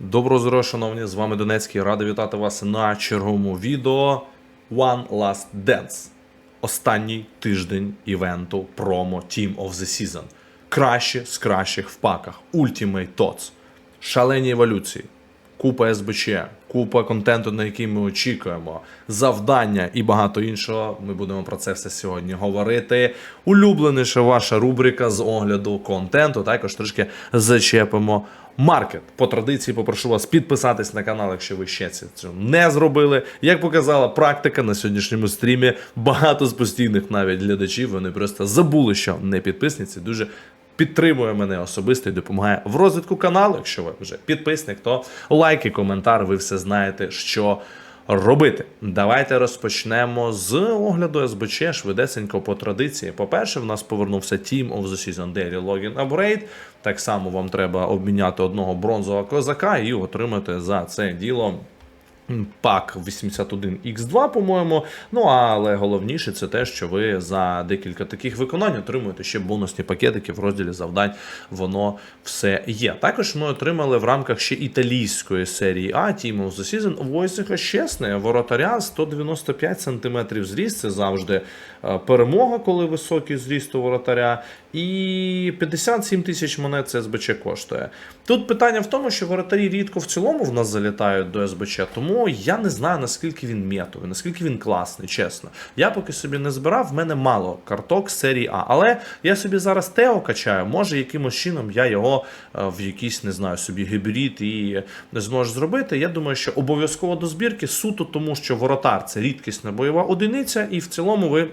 Доброго здоров'я, шановні, з вами Донецький. Радий вітати вас на черговому відео One Last Dance. Останній тиждень івенту промо Team of the Season. Краще з кращих в паках. Ultimate TOTS. Шалені еволюції. Купа СБЧ, купа контенту, на який ми очікуємо, завдання і багато іншого. Ми будемо про це все сьогодні говорити. Улюбленіша ваша рубрика з огляду контенту. Також трішки зачепимо маркет. По традиції попрошу вас підписатись на канал, якщо ви ще цього не зробили. Як показала практика на сьогоднішньому стрімі, багато з постійних навіть глядачів вони просто забули, що не підписниці. Дуже підтримує мене особисто і допомагає в розвитку каналу. Якщо ви вже підписник, то лайки, коментар, ви все знаєте, що робити. Давайте розпочнемо з огляду СБЧ швидесенько по традиції. По-перше, в нас повернувся Team of the Season Daily Login Upgrade. Так само вам треба обміняти одного бронзового козака і отримати за це діло. Пак 81X2, по-моєму. Ну але головніше це те, що ви за декілька таких виконань отримуєте ще бонусні пакетики в розділі завдань. Воно все є. Також ми отримали в рамках ще італійської серії А Team of the Season Войсиха Щесне, воротаря 195 см зріст. Це завжди перемога, коли високий зріст у воротаря. І 57 тисяч монет це СБЧ коштує. Тут питання в тому, що воротарі рідко в цілому в нас залітають до СБЧ, тому я не знаю наскільки він метовий, наскільки він класний, чесно. Я поки собі не збирав, в мене мало карток серії А. Але я собі зараз Тео качаю, може якимось чином я його е, в якийсь, не знаю, собі гібрид і не зможу зробити. Я думаю, що обов'язково до збірки суто тому, що воротар це рідкісна бойова одиниця, і в цілому ви е,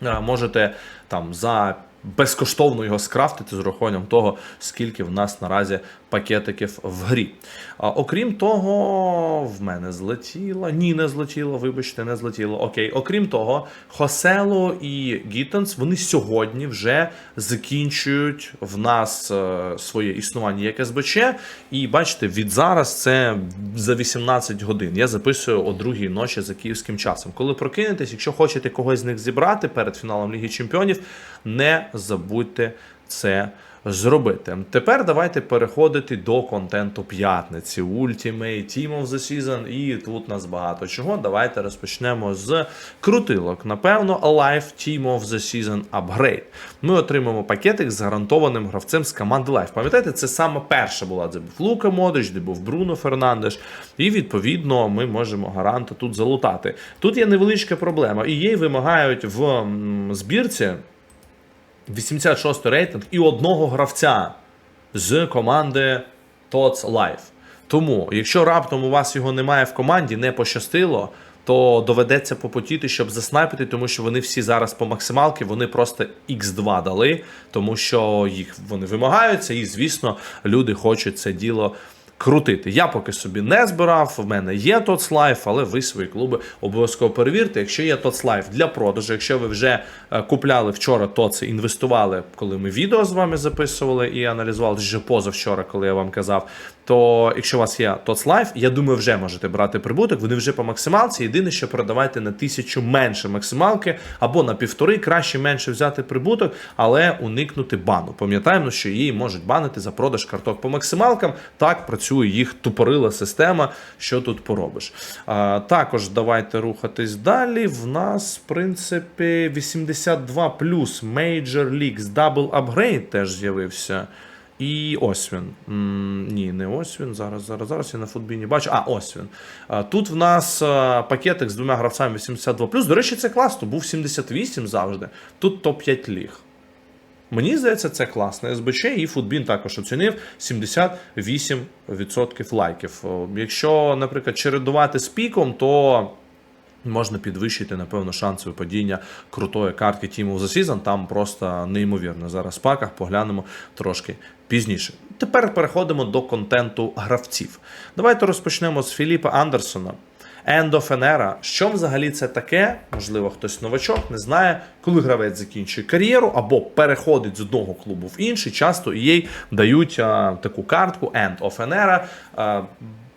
можете там за безкоштовно його скрафтити з урахуванням того, скільки в нас наразі пакетиків в грі. А, окрім того, в мене злетіло. Ні, не злетіло, вибачте, не злетіло. Окей. Окрім того, Хосело і Гіттенс вони сьогодні вже закінчують в нас е, своє існування як СБЧ. І бачите, від зараз це за 18 годин. Я записую о другій ночі за київським часом. Коли прокинетесь, якщо хочете когось з них зібрати перед фіналом Ліги Чемпіонів, не забудьте це зробити. Тепер давайте переходити до контенту п'ятниці. Ultimate, Team of the Season, і тут нас багато чого. Давайте розпочнемо з крутилок. Напевно, Alive Team of the Season Upgrade. Ми отримаємо пакетик з гарантованим гравцем з команди Live. Пам'ятаєте, це саме перша була, де був Лука Модрич, де був Бруно Фернандеш. І відповідно ми можемо гаранта тут залутати. Тут є невеличка проблема. І її вимагають в збірці. 86 рейтинг і одного гравця з команди TOTS Live. Тому, якщо раптом у вас його немає в команді, не пощастило, то доведеться попотіти, щоб заснайпити, тому що вони всі зараз по максималки, вони просто X2 дали, тому що їх вони вимагаються, і, звісно, люди хочуть це діло. Крутити. Я поки собі не збирав, в мене є Тоцлайф, але ви свої клуби обов'язково перевірте. Якщо є Тоцлайф для продажу, якщо ви вже е, купляли вчора TOTS, інвестували, коли ми відео з вами записували і аналізували вже позавчора, коли я вам казав, то якщо у вас є TOTS Life, я думаю, вже можете брати прибуток, вони вже по максималці. Єдине, що продавайте на тисячу менше максималки або на півтори, краще менше взяти прибуток, але уникнути бану. Пам'ятаємо, що її можуть банити за продаж карток по максималкам. Так працює їх тупорила система. Що тут поробиш? А, також давайте рухатись далі. В нас, в принципі, 82 плюс Major Leagues Double Upgrade теж з'явився. І ось він. Ні, не ось він. Зараз, зараз, зараз я на футбіні бачу. А, ось він. Тут в нас пакетик з двома гравцями 82. До речі, це класно. Був 78 завжди. Тут топ-5 ліг. Мені здається, це класно. СБЧ і Футбін також оцінив 78% лайків. Якщо, наприклад, чередувати з піком, то можна підвищити, напевно, шанси випадіння крутої картки Team of the Season. Там просто неймовірно. Зараз в паках поглянемо трошки пізніше. Тепер переходимо до контенту гравців. Давайте розпочнемо з Філіпа Андерсона. Era. Що взагалі це таке? Можливо, хтось новачок не знає, коли гравець закінчує кар'єру або переходить з одного клубу в інший. Часто їй дають а, таку картку End of an Era, а,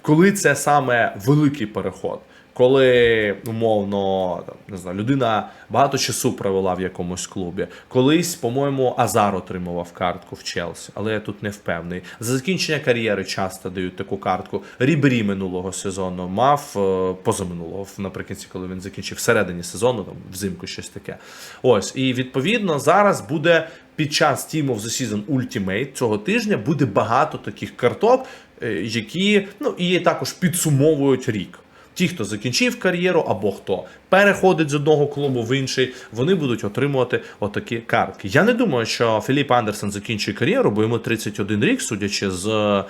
коли це саме великий переход. Коли умовно не знаю, людина багато часу провела в якомусь клубі. Колись, по-моєму, Азар отримував картку в Челсі, але я тут не впевнений. За закінчення кар'єри часто дають таку картку. Рібері минулого сезону мав е, позаминулого, наприкінці, коли він закінчив всередині сезону, там взимку щось таке. Ось, і відповідно зараз буде під час Team of the Season Ultimate цього тижня буде багато таких карток, е, які ну і також підсумовують рік. Ті, хто закінчив кар'єру, або хто переходить з одного клубу в інший, вони будуть отримувати отакі картки. Я не думаю, що Філіп Андерсон закінчує кар'єру, бо йому 31 рік, судячи з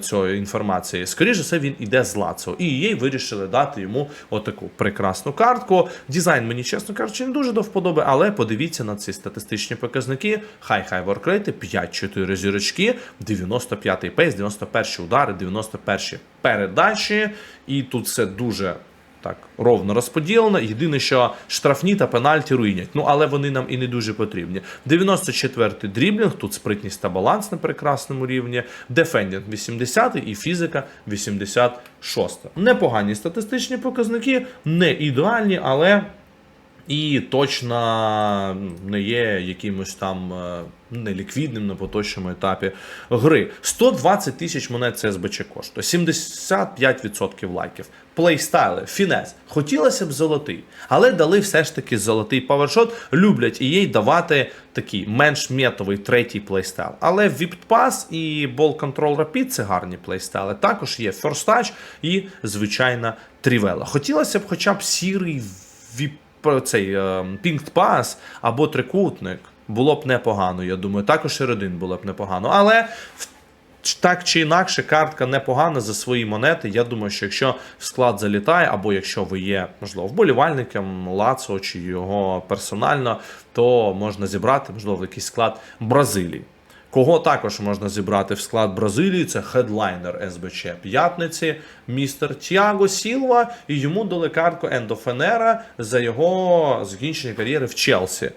цієї інформації. Скоріше все, він іде з Лацо. І їй вирішили дати йому отаку прекрасну картку. Дизайн мені, чесно кажучи, не дуже до вподоби, але подивіться на ці статистичні показники. Хай-хай воркрейти, 5-4 зірочки, 95-й пейс, 91 удари, 91 передачі. І тут все дуже так ровно розподілено. Єдине, що штрафні та пенальті руйнять. Ну але вони нам і не дуже потрібні. 94-й дріблінг, тут спритність та баланс на прекрасному рівні. Дефендінг 80 і фізика 86. Непогані статистичні показники, не ідеальні, але. І точно не є якимось там е, неліквідним на поточному етапі гри. 120 тисяч монет це СБЧ коштує, 75% лайків. Плейстайли, фінес. Хотілося б золотий, але дали все ж таки золотий павершот. Люблять і їй давати такий менш метовий третій плейстайл. Але Pass і Ball Control Rapid це гарні плейстайли. Також є First і звичайна Трівела. Хотілося б хоча б сірий віп цей е, пінкт пас або трикутник було б непогано. Я думаю, також і родин було б непогано. Але так чи інакше, картка непогана за свої монети. Я думаю, що якщо в склад залітає, або якщо ви є, можливо, вболівальником Лацо чи його персонально, то можна зібрати, можливо, якийсь склад Бразилії. Кого також можна зібрати в склад Бразилії? Це хедлайнер СБЧ п'ятниці, містер Тіаго Сілва, і йому дали картку Ендофенера за його закінчення кар'єри в Челсі.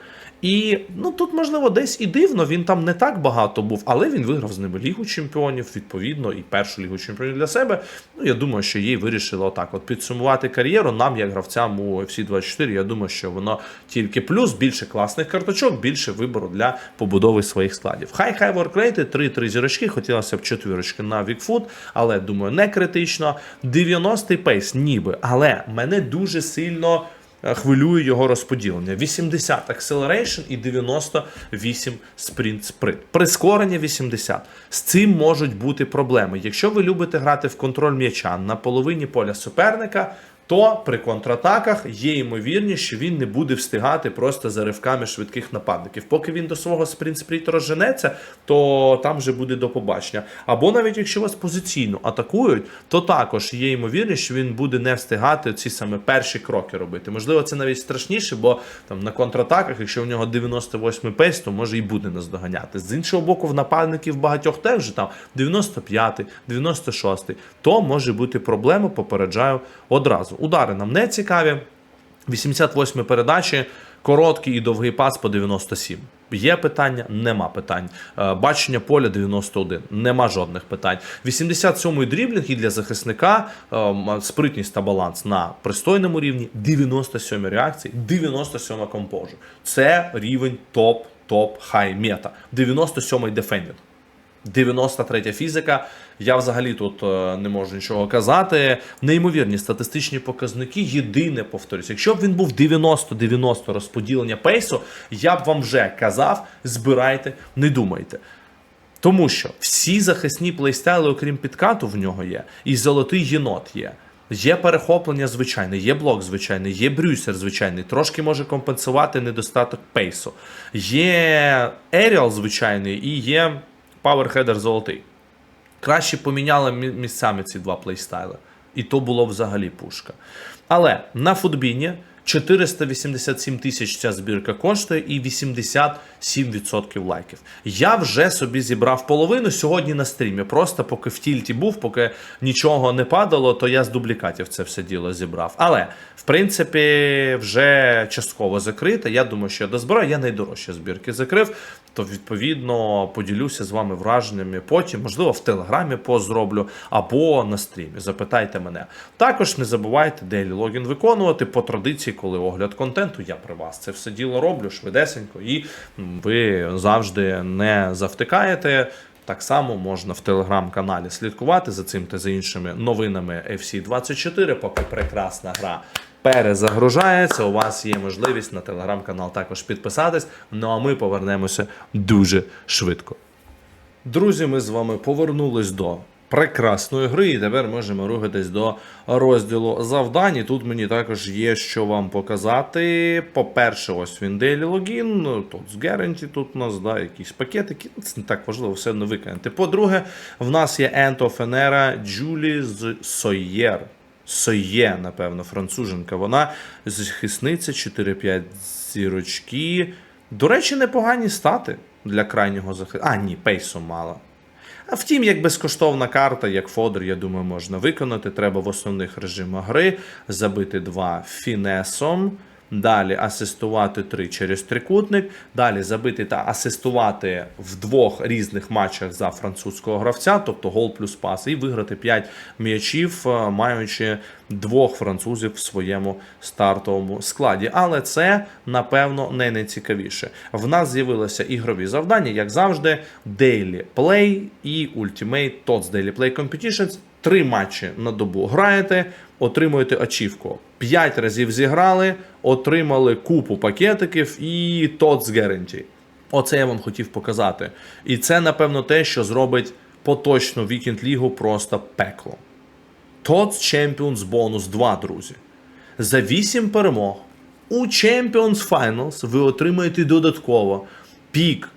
І ну тут, можливо, десь і дивно, він там не так багато був, але він виграв з ними Лігу Чемпіонів, відповідно, і першу лігу чемпіонів для себе. Ну, я думаю, що їй вирішили отак от підсумувати кар'єру. Нам, як гравцям у FC 24, я думаю, що воно тільки плюс, більше класних карточок, більше вибору для побудови своїх складів. Хай хай воркрейти, 3-3 зірочки, хотілося б четвірочки на Вікфуд, але думаю, не критично. 90-й пейс, ніби, але мене дуже сильно хвилює його розподілення. 80 acceleration і 98 sprint sprint. Прискорення 80. З цим можуть бути проблеми. Якщо ви любите грати в контроль м'яча на половині поля суперника, то при контратаках є ймовірність, що він не буде встигати просто за ривками швидких нападників. Поки він до свого спринт-спріту розженеться, то там вже буде до побачення. Або навіть якщо вас позиційно атакують, то також є ймовірність, що він буде не встигати ці саме перші кроки робити. Можливо, це навіть страшніше, бо там на контратаках, якщо в нього 98 пейс, то може і буде наздоганяти. З іншого боку, в нападників багатьох теж вже там 95, 96, то може бути проблема, попереджаю одразу. Удари нам не цікаві. 88 передачі, короткий і довгий пас по 97. Є питання? Нема питань. Е, Бачення поля 91. Нема жодних питань. 87-й дріблінг і для захисника е, спритність та баланс на пристойному рівні. 97 реакції, 97 компожу. Це рівень топ, топ, хай мета. 97-й дефендінг. 93 фізика. Я взагалі тут е, не можу нічого казати. Неймовірні статистичні показники. Єдине повторюсь, якщо б він був 90-90 розподілення пейсу, я б вам вже казав: збирайте, не думайте. Тому що всі захисні плейстайли, окрім підкату, в нього є, і золотий єнот є. Є перехоплення звичайне, є блок звичайний, є брюсер звичайний, трошки може компенсувати недостаток пейсу. Є Еріал звичайний і є паверхедер золотий. Краще поміняли місцями ці два плейстайли. І то було взагалі пушка. Але на футбіні 487 тисяч ця збірка коштує і 87% лайків. Я вже собі зібрав половину сьогодні на стрімі. Просто поки в тільті був, поки нічого не падало, то я з дублікатів це все діло зібрав. Але в принципі вже частково закрите. Я думаю, що я дозбираю. Я найдорожчі збірки закрив. То відповідно поділюся з вами враженнями потім, можливо, в телеграмі пост зроблю або на стрімі. Запитайте мене. Також не забувайте дейлі логін виконувати по традиції, коли огляд контенту. Я при вас це все діло роблю швидесенько, і ви завжди не завтикаєте. Так само можна в телеграм-каналі слідкувати за цим та за іншими новинами FC24, поки прекрасна гра перезагружається. У вас є можливість на телеграм-канал також підписатись. Ну а ми повернемося дуже швидко. Друзі, ми з вами повернулись до прекрасної гри, і тепер можемо рухатись до розділу завдань. І тут мені також є що вам показати. По-перше, ось він Daily Login, ну, тут з Guarantee тут у нас да, якісь пакетики. Це не так важливо, все одно виконати. По-друге, в нас є End of an Era Джулі з Сойєр. Сойє, напевно, француженка. Вона захисниця 4-5 зірочки. До речі, непогані стати для крайнього захисту. А, ні, пейсу мало. А втім, як безкоштовна карта, як фодер, я думаю, можна виконати. Треба в основних режимах гри забити два фінесом. Далі асистувати 3 через трикутник, далі забити та асистувати в двох різних матчах за французького гравця, тобто гол плюс пас, і виграти 5 м'ячів, е, маючи двох французів в своєму стартовому складі. Але це, напевно, не найцікавіше. В нас з'явилися ігрові завдання, як завжди, Daily Play і Ultimate TOTS Daily Play Competitions. Три матчі на добу граєте, отримуєте ачівку. П'ять разів зіграли, отримали купу пакетиків і TOTS Guarantee. Оце я вам хотів показати. І це, напевно, те, що зробить поточну Вікінд Лігу просто пекло. TOTS Champions Bonus 2, друзі. За 8 перемог у Champions Finals ви отримаєте додатково пік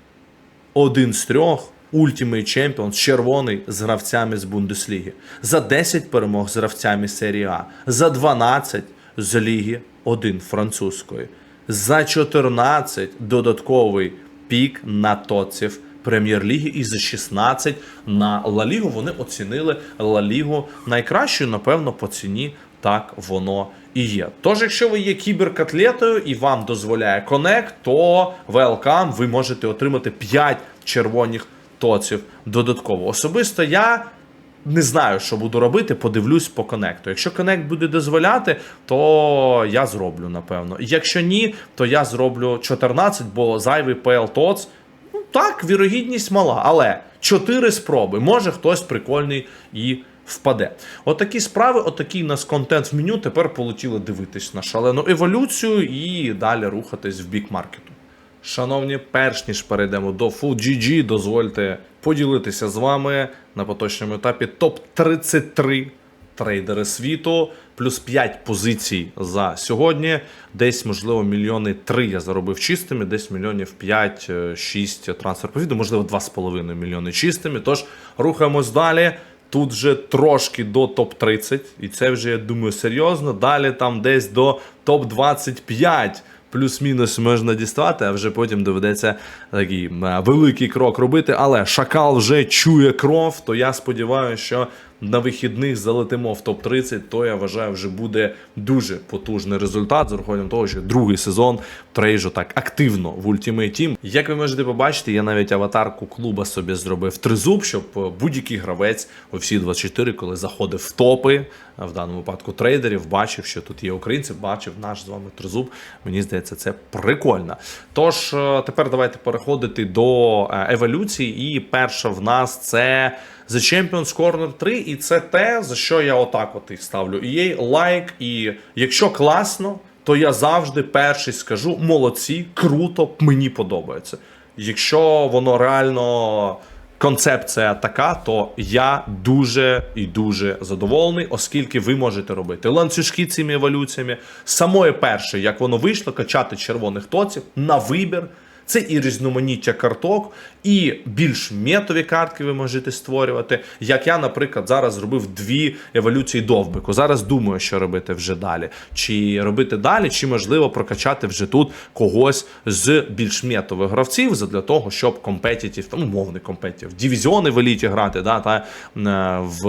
один з трьох Ultimate Champions червоний з гравцями з Бундесліги, за 10 перемог з гравцями серії А, за 12 з Ліги 1 французької, за 14 додатковий пік на тоців Прем'єр-ліги і за 16 на Ла Лігу. Вони оцінили Ла Лігу найкращою, напевно, по ціні. Так воно і є. Тож, якщо ви є кіберкатлетою і вам дозволяє Connect, то welcome, ви можете отримати 5 червоних тоців додатково. Особисто я не знаю, що буду робити, подивлюсь по конекту. Якщо конект буде дозволяти, то я зроблю, напевно. Якщо ні, то я зроблю 14, бо зайвий PL ТОЦ. Ну так, вірогідність мала, але 4 спроби. Може хтось прикольний і впаде. Отакі справи, отакий нас контент в меню. Тепер полетіли дивитись на шалену еволюцію і далі рухатись в бік маркету. Шановні, перш ніж перейдемо до Full GG, дозвольте поділитися з вами на поточному етапі топ-33 трейдери світу, плюс 5 позицій за сьогодні. Десь, можливо, мільйони 3 я заробив чистими, десь мільйонів 5-6 трансфер по відео, можливо, 2,5 мільйони чистими. Тож рухаємось далі. Тут вже трошки до топ-30, і це вже, я думаю, серйозно. Далі там десь до топ-25 плюс-мінус можна діставати, а вже потім доведеться такий е, великий крок робити. Але шакал вже чує кров, то я сподіваюся, що на вихідних залетимо в топ-30, то я вважаю, вже буде дуже потужний результат з урахуванням того, що другий сезон трейжу так активно в Ultimate Team. Як ви можете побачити, я навіть аватарку клуба собі зробив тризуб, щоб е, будь-який гравець у всі 24, коли заходив в топи, в даному випадку трейдерів, бачив, що тут є українці, бачив наш з вами тризуб. Мені здається, це прикольно. Тож е, тепер давайте переходити до е, еволюції. І перша в нас це. The Champions Corner 3, і це те, за що я отак от і ставлю. І є лайк, і якщо класно, то я завжди перший скажу: молодці, круто, мені подобається. Якщо воно реально концепція така, то я дуже і дуже задоволений, оскільки ви можете робити ланцюжки цими еволюціями. Самое перше, як воно вийшло, качати червоних тоців на вибір. Це і різноманіття карток, і більш метові картки ви можете створювати. Як я, наприклад, зараз зробив дві еволюції довбику. Зараз думаю, що робити вже далі. Чи робити далі, чи можливо прокачати вже тут когось з більш метових гравців для того, щоб компетітів, там умовний компетітів, дивізіони в еліті грати, да, та е, в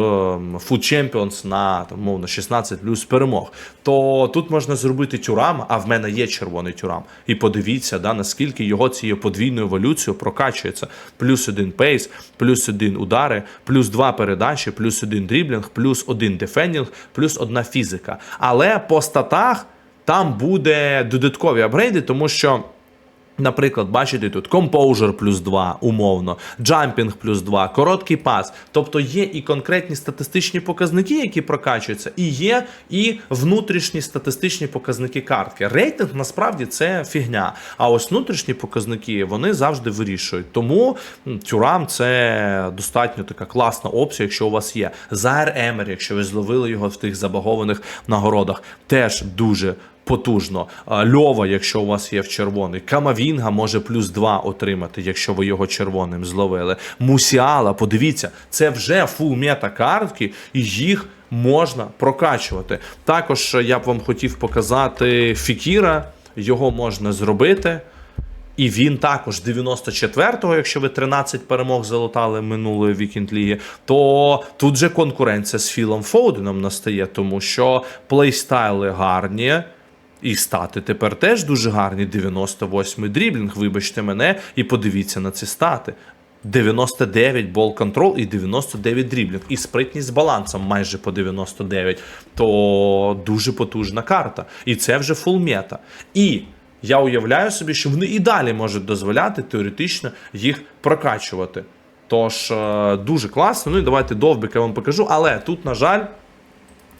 Food Champions на там, мовно 16 плюс перемог. То тут можна зробити тюрам, а в мене є червоний тюрам. І подивіться, да, наскільки його цією подвійною еволюцією прокачується. Плюс один пейс, плюс один удари, плюс два передачі, плюс один дріблінг, плюс один дефендінг, плюс одна фізика. Але по статах там буде додаткові апгрейди, тому що. Наприклад, бачите тут Composure плюс 2, умовно, Jumping плюс 2, короткий пас. Тобто є і конкретні статистичні показники, які прокачуються, і є і внутрішні статистичні показники картки. Рейтинг насправді це фігня. А ось внутрішні показники вони завжди вирішують. Тому тюрам це достатньо така класна опція, якщо у вас є. Зайр Емер, якщо ви зловили його в тих забагованих нагородах, теж дуже потужно. Льова, якщо у вас є в червоний. Камавінга може плюс 2 отримати, якщо ви його червоним зловили. Мусіала, подивіться, це вже фул мета картки, і їх можна прокачувати. Також е, я б вам хотів показати Фікіра, його можна зробити. І він також 94-го, якщо ви 13 перемог залутали минулої вікінд ліги, то тут же конкуренція з Філом Фоуденом настає, тому що плейстайли гарні. І стати тепер теж дуже гарні. 98-й дріблінг, вибачте мене, і подивіться на ці стати. 99 бол контрол і 99 дріблінг. І спритність з балансом майже по 99. То дуже потужна карта. І це вже фул мета. І я уявляю собі, що вони і далі можуть дозволяти теоретично їх прокачувати. Тож е, дуже класно. Ну і давайте довбик я вам покажу. Але тут, на жаль.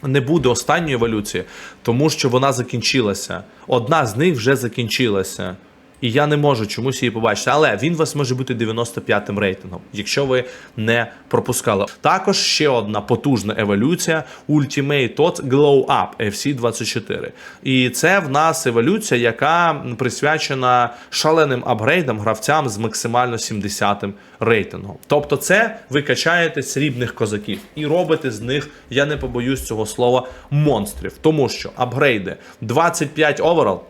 Не буде останньої еволюції, тому що вона закінчилася. Одна з них вже закінчилася. І я не можу чомусь її побачити. Але він вас може бути 95-м рейтингом, якщо ви не пропускали. Також ще одна потужна еволюція Ultimate TOTS Glow Up FC24. І це в нас еволюція, яка присвячена шаленим апгрейдам гравцям з максимально 70-м рейтингом. Тобто, це ви качаєте срібних козаків і робите з них, я не побоюсь цього слова, монстрів. Тому що апгрейди 25 оверал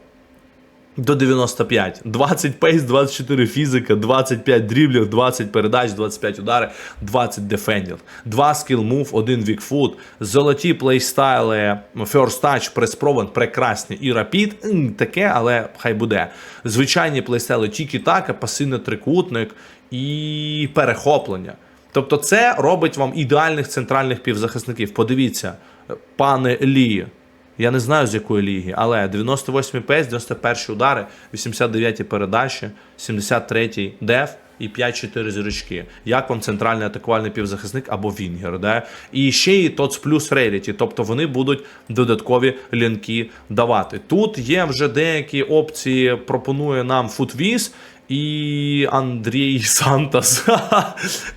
до 95. 20 пейс, 24 фізика, 25 дріблів, 20 передач, 25 удари, 20 дефендів. 2 скіл мув, 1 вікфут, золоті плейстайли, first touch, прес-провен, прекрасні. І рапід, таке, але хай буде. Звичайні плейстайли тікі-така, пасивний трикутник і перехоплення. Тобто це робить вам ідеальних центральних півзахисників. Подивіться, пане Лі. Я не знаю з якої ліги, але 98 ПС, 91 удари, 89 передачі, 73 деф і 5-4 зірочки. Як вам центральний атакувальний півзахисник або Вінгер? Да? І ще і ТОЦ плюс Рейдіті, тобто вони будуть додаткові лінки давати. Тут є вже деякі опції, пропонує нам Футвіз. І Андрій Сантос.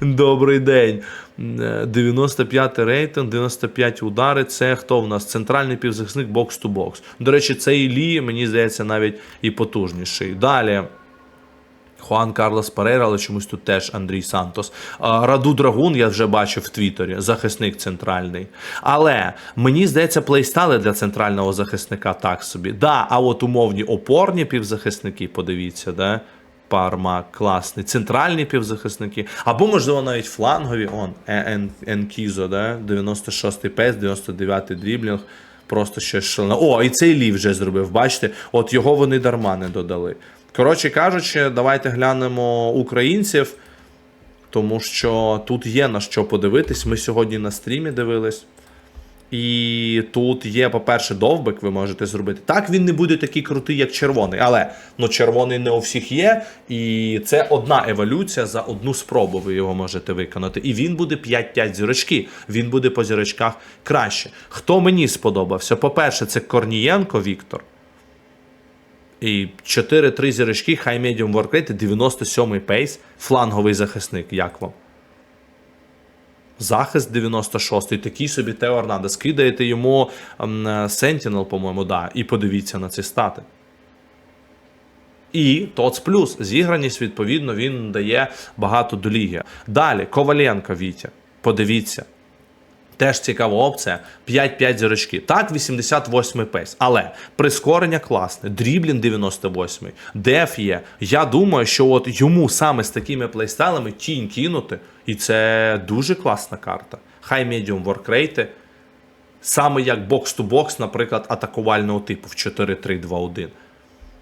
Добрий день. 95 рейтинг, 95 удари. Це хто в нас? Центральний півзахисник бокс-ту-бокс. До речі, цей Лі, мені здається, навіть і потужніший. Далі. Хуан Карлос Перейра, але чомусь тут теж Андрій Сантос. Раду Драгун я вже бачив в Твіттері, захисник центральний. Але мені здається, плейстали для центрального захисника так собі. Да, а от умовні опорні півзахисники, подивіться, да? Парма класний, центральні півзахисники, або, можливо, навіть флангові. Он Ен- Енкізо, да? 96-й пес, 99-й дріблінг. Просто ще шалено. О, і цей лів вже зробив. Бачите, от його вони дарма не додали. Коротше кажучи, давайте глянемо українців, тому що тут є на що подивитись. Ми сьогодні на стрімі дивились. І тут є, по-перше, довбик, ви можете зробити. Так, він не буде такий крутий, як червоний, але ну, червоний не у всіх є. І це одна еволюція за одну спробу. Ви його можете виконати. І він буде 5-5 зірочки. Він буде по зірочках краще. Хто мені сподобався? По-перше, це Корнієнко Віктор. І 4-3 зірочки, хай медіум воркрейт, 97-й пейс, фланговий захисник. Як вам? Захист 96-й, такий собі Тео Орнандес. Кидаєте йому ем, Sentinel, по-моєму, да, і подивіться на ці стати. І ТОЦ плюс зіграність, відповідно, він дає багато до ліги. Далі Коваленко Вітя. Подивіться. Теж цікава опція. 5-5 зірочки. Так, 88 пейс. Але прискорення класне, дріблін 98-й, деф є. Я думаю, що от йому саме з такими плейстайлами тінь кинути, і це дуже класна карта. Хай медіум воркрейти. Саме як бокс-ту-бокс, наприклад, атакувального типу в 4-3-2-1.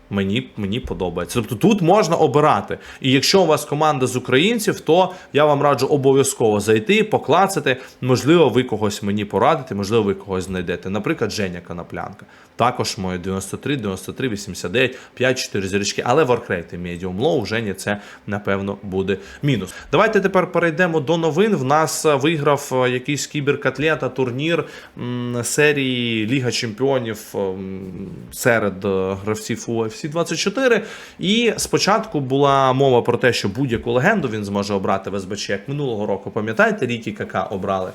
Мені, мені подобається. Тобто тут можна обирати. І якщо у вас команда з українців, то я вам раджу обов'язково зайти, поклацати. Можливо, ви когось мені порадите, можливо, ви когось знайдете. Наприклад, Женя Коноплянка. Також моє 93, 93, 89, 5, 4 зірочки. Але воркрейти медіум лоу, Жені це напевно буде мінус. Давайте тепер перейдемо до новин. В нас е, виграв е, якийсь кіберкатлета турнір серії Ліга Чемпіонів серед е, гравців UFC 24. І спочатку була мова про те, що будь-яку легенду він зможе обрати в СБЧ, як минулого року. Пам'ятаєте, Рікі Кака обрали,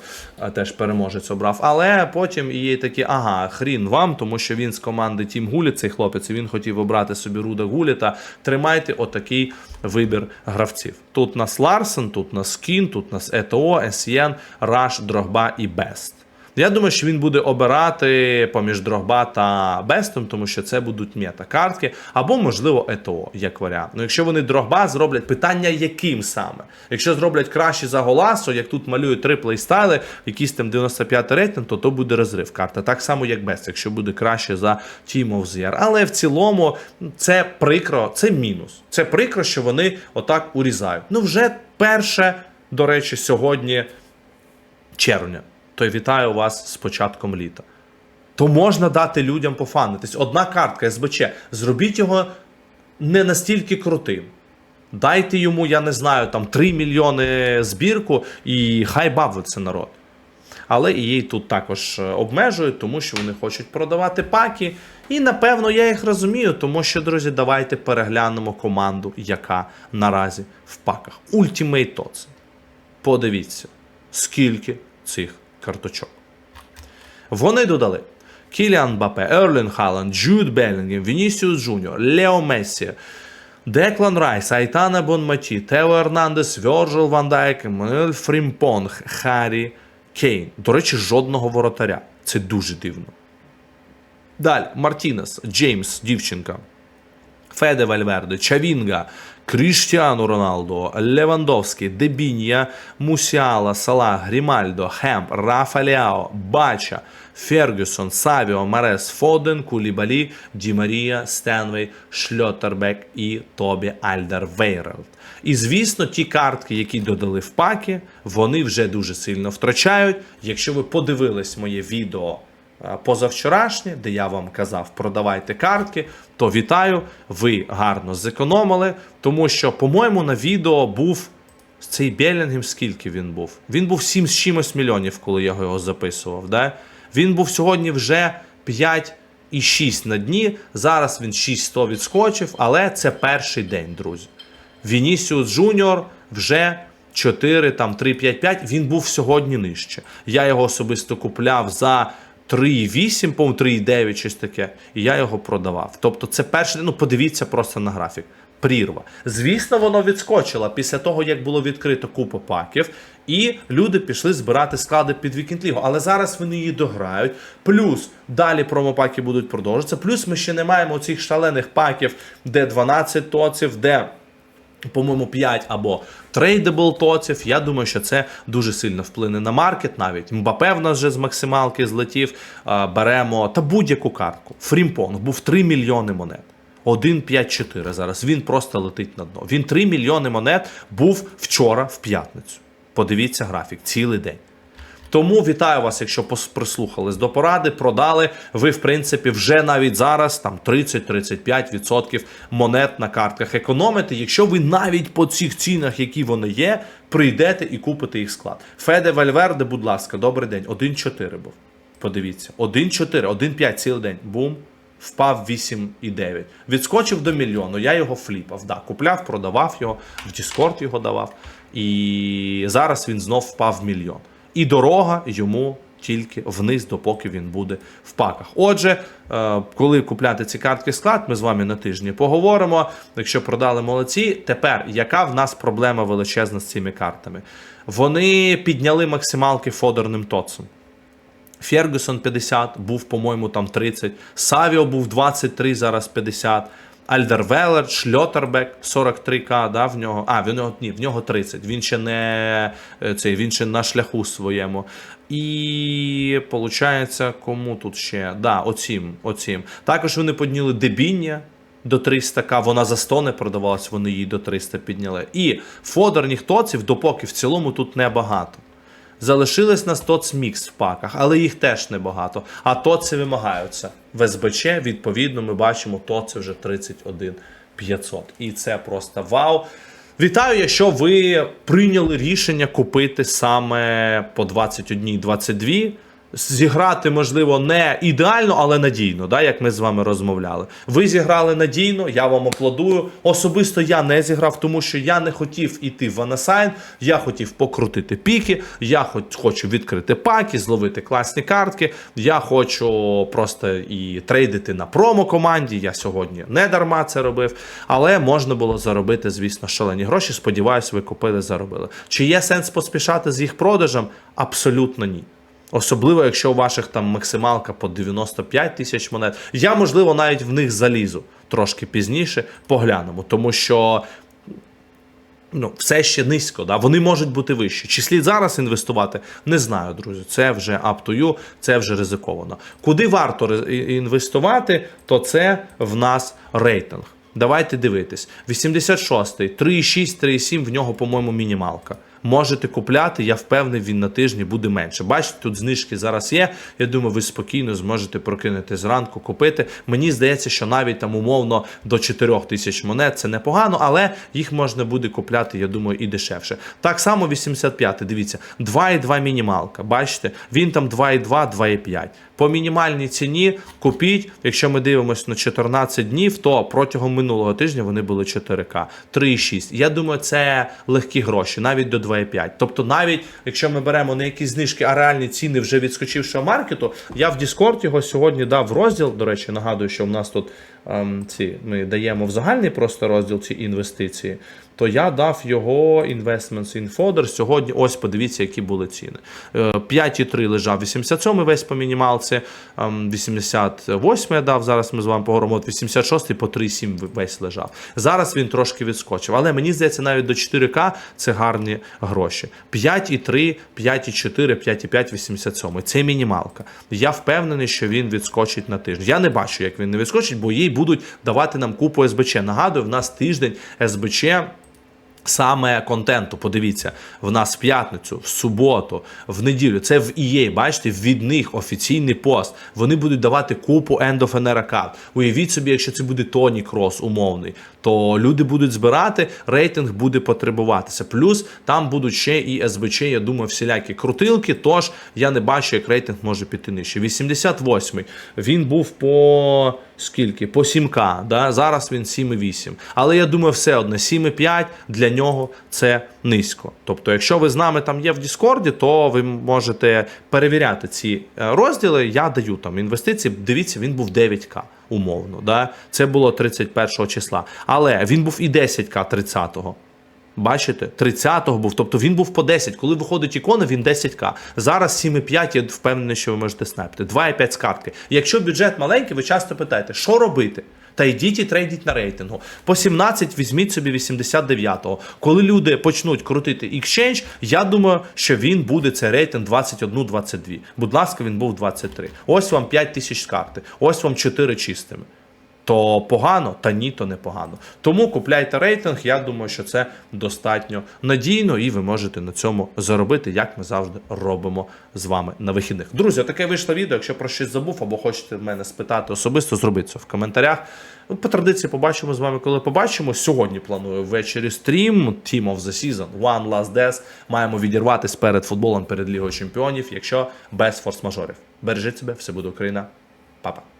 теж переможець обрав. Але потім є такі, ага, хрін вам, тому що він з команди Тім Гуліт, цей хлопець, і він хотів обрати собі Руда Гуліта. Тримайте отакий вибір гравців. Тут нас Ларсен, тут нас Кін, тут нас ЕТО, Есєн, Раш, Дрогба і Бест. Я думаю, що він буде обирати поміж Дрогба та Бестом, тому що це будуть мета-картки, або, можливо, ЕТО, як варіант. Ну, якщо вони Дрогба зроблять, питання яким саме? Якщо зроблять краще за Голасо, як тут малюють три плейстайли, якийсь там 95 рейтинг, то то буде розрив карта. Так само, як Бест, якщо буде краще за Team of the Year. Але в цілому це прикро, це мінус. Це прикро, що вони отак урізають. Ну, вже перше, до речі, сьогодні червня то я вітаю вас з початком літа. То можна дати людям пофанитись. Одна картка СБЧ. Зробіть його не настільки крутим. Дайте йому, я не знаю, там 3 мільйони збірку, і хай бавиться народ. Але і їй тут також е, обмежують, тому що вони хочуть продавати паки. І напевно я їх розумію, тому що, друзі, давайте переглянемо команду, яка наразі в паках. Ultimate Tots. Подивіться, скільки цих карточок. Вони додали Кіліан Бапе, Ерлін Халанд, Джуд Белінгем, Вінісіус Джуніор, Лео Мессі, Деклан Райс, Айтана Бонмачі, Тео Ернандес, Вьорджил Ван Дайк, Еммануель Фрімпонг, Харрі Кейн. До речі, жодного воротаря. Це дуже дивно. Далі Мартінес, Джеймс, дівчинка. Феде Вальверде, Чавінга, Кріштіану Роналдо, Левандовський, Дебінія, Мусіала, Салах, Грімальдо, Хемп, Рафаляо, Бача, Фергюсон, Савіо, Марес, Фоден, Кулібалі, Ді Марія, Стенвей, Шльоттербек і Тобі Альдер Вейрелд. І звісно, ті картки, які додали в паки, вони вже дуже сильно втрачають. Якщо ви подивились моє відео позавчорашнє, де я вам казав, продавайте картки, то вітаю, ви гарно зекономили, тому що, по-моєму, на відео був цей Белінгем, скільки він був? Він був 7 з чимось мільйонів, коли я його записував. Да? Він був сьогодні вже 5 і 6 на дні. Зараз він 6-100 відскочив, але це перший день, друзі. Вінісіус Джуніор вже 4, там 3-5-5, він був сьогодні нижче. Я його особисто купляв за 3,8, по 3,9, щось таке, і я його продавав. Тобто це перший, ну подивіться просто на графік. Прірва. Звісно, воно відскочило після того, як було відкрито купу паків, і люди пішли збирати склади під Вікінд Лігу. Але зараз вони її дограють. Плюс далі промопаки будуть продовжуватися. Плюс ми ще не маємо цих шалених паків, де 12 тоців, де по-моєму, 5 або трейдабл тоців. Я думаю, що це дуже сильно вплине на маркет навіть. Мбапе в нас вже з максималки злетів. Беремо та будь-яку картку. Фрімпонг був 3 мільйони монет. 1,54 зараз. Він просто летить на дно. Він 3 мільйони монет був вчора в п'ятницю. Подивіться графік, цілий день. Тому вітаю вас, якщо прислухались до поради, продали. Ви, в принципі, вже навіть зараз там 30-35% монет на картках економите. Якщо ви навіть по цих цінах, які вони є, прийдете і купите їх склад. Феде Вальверде, будь ласка, добрий день. 1,4 був. Подивіться, 1,4, 1,5 цілий день. Бум. Впав 8,9. Відскочив до мільйону. Я його фліпав. Да, купляв, продавав його, в Discord його давав. І зараз він знов впав в мільйон. І дорога йому тільки вниз, допоки він буде в паках. Отже, е, коли купляти ці картки склад, ми з вами на тижні поговоримо. Якщо продали молодці, тепер яка в нас проблема величезна з цими картами? Вони підняли максималки фодерним тоцом. Фергюсон 50, був, по-моєму, там 30. Савіо був 23, зараз 50. Альдервелер, Шльотербек 43к, да, в нього. А, в нього ні, в нього 30. Він ще не е, цей, він ще на шляху своєму. І виходить, кому тут ще? Да, оцім, оцім. Також вони підняли Дебіння до 300к, вона за 100 не продавалась, вони її до 300 підняли. І фодерних тоців, допоки в цілому тут небагато. Залишились на ТОЦ Мікс в паках, але їх теж небагато. А ТОЦи вимагаються. В СБЧ, відповідно, ми бачимо, ТОЦи вже 31 500. І це просто вау. Вітаю, якщо ви прийняли рішення купити саме по 21 22. Зіграти, можливо, не ідеально, але надійно, да, як ми з вами розмовляли. Ви зіграли надійно, я вам аплодую. Особисто я не зіграв, тому що я не хотів іти в Ванасайн, я хотів покрутити піки, я хоч, хочу відкрити паки, зловити класні картки. Я хочу просто і трейдити на промо-команді. Я сьогодні не дарма це робив, але можна було заробити, звісно, шалені гроші. Сподіваюсь, ви купили, заробили. Чи є сенс поспішати з їх продажем? Абсолютно ні. Особливо, якщо у ваших там максималка по 95 тисяч монет. Я, можливо, навіть в них залізу трошки пізніше, поглянемо, тому що ну, все ще низько. Да? Вони можуть бути вищі. Чи слід зараз інвестувати? Не знаю, друзі. Це вже up to you, це вже ризиковано. Куди варто інвестувати, то це в нас рейтинг. Давайте дивитись. 86-й, 3,6, 3,7, в нього, по-моєму, мінімалка. Можете купляти, я впевнений, він на тижні буде менше. Бачите, тут знижки зараз є. Я думаю, ви спокійно зможете прокинути зранку, купити. Мені здається, що навіть там умовно до 4 тисяч монет це непогано, але їх можна буде купляти, я думаю, і дешевше. Так само 85 дивіться, 2,2 мінімалка. Бачите, він там 2,2, 2,5. По мінімальній ціні купіть. Якщо ми дивимося на 14 днів, то протягом минулого тижня вони були 4К, 3,6. Я думаю, це легкі гроші, навіть до 2,5. Тобто, навіть якщо ми беремо не якісь знижки, а реальні ціни вже відскочившого маркету, я в Discord його сьогодні дав розділ. До речі, нагадую, що в нас тут ем, ці ми даємо в загальний просто розділ ці інвестиції. То я дав його Investments in Fodder. Сьогодні ось подивіться, які були ціни. Е, 5,3 лежав 87 весь по мінімалці, ем, 88 я дав. Зараз ми з вами поговоримо. От 86 по 3,7 весь лежав. Зараз він трошки відскочив. Але мені здається, навіть до 4К це гарні гроші. 5,3, 5,4, 5,5, 87. Це мінімалка. Я впевнений, що він відскочить на тиждень. Я не бачу, як він не відскочить, бо їй будуть давати нам купу СБЧ. Нагадую, в нас тиждень СБЧ. Саме контенту, подивіться, в нас в п'ятницю, в суботу, в неділю. Це в EA, бачите, від них офіційний пост. Вони будуть давати купу End of Era Card. Уявіть собі, якщо це буде Тоні Крос умовний, то люди будуть збирати, рейтинг буде потребуватися. Плюс там будуть ще і СБЧ, я думаю, всілякі крутилки. Тож я не бачу, як рейтинг може піти нижче. 88-й. Він був по скільки? По 7К. Да? Зараз він 7,8. Але я думаю, все одно 7,5 для нього це низько. Тобто, якщо ви з нами там є в Діскорді, то ви можете перевіряти ці е, розділи. Я даю там інвестиції. Дивіться, він був 9К. Умовно, да? це було 31 числа. Але він був і 10К 30-го. Бачите, 30-го був, тобто він був по 10. Коли виходить ікона, він 10к. Зараз 7,5, я впевнений, що ви можете снайпити. 2,5 з картки. Якщо бюджет маленький, ви часто питаєте, що робити? Та йдіть і трейдіть на рейтингу. По 17 візьміть собі 89-го. Коли люди почнуть крутити exchange, я думаю, що він буде цей рейтинг 21-22. Будь ласка, він був 23. Ось вам 5 тисяч з карти, ось вам 4 чистими. То погано, та ні, то не погано. Тому купляйте рейтинг. Я думаю, що це достатньо надійно, і ви можете на цьому заробити, як ми завжди робимо з вами на вихідних. Друзі, таке вийшло відео. Якщо про щось забув або хочете мене спитати особисто, зробіть це в коментарях. Ну, По традиції побачимо з вами, коли побачимо. Сьогодні планую ввечері стрім Team of the Season, One Last Death. Маємо відірватися перед футболом, перед Лігою Чемпіонів, якщо без форс-мажорів. Бережіть себе, все буде Україна. Па-па.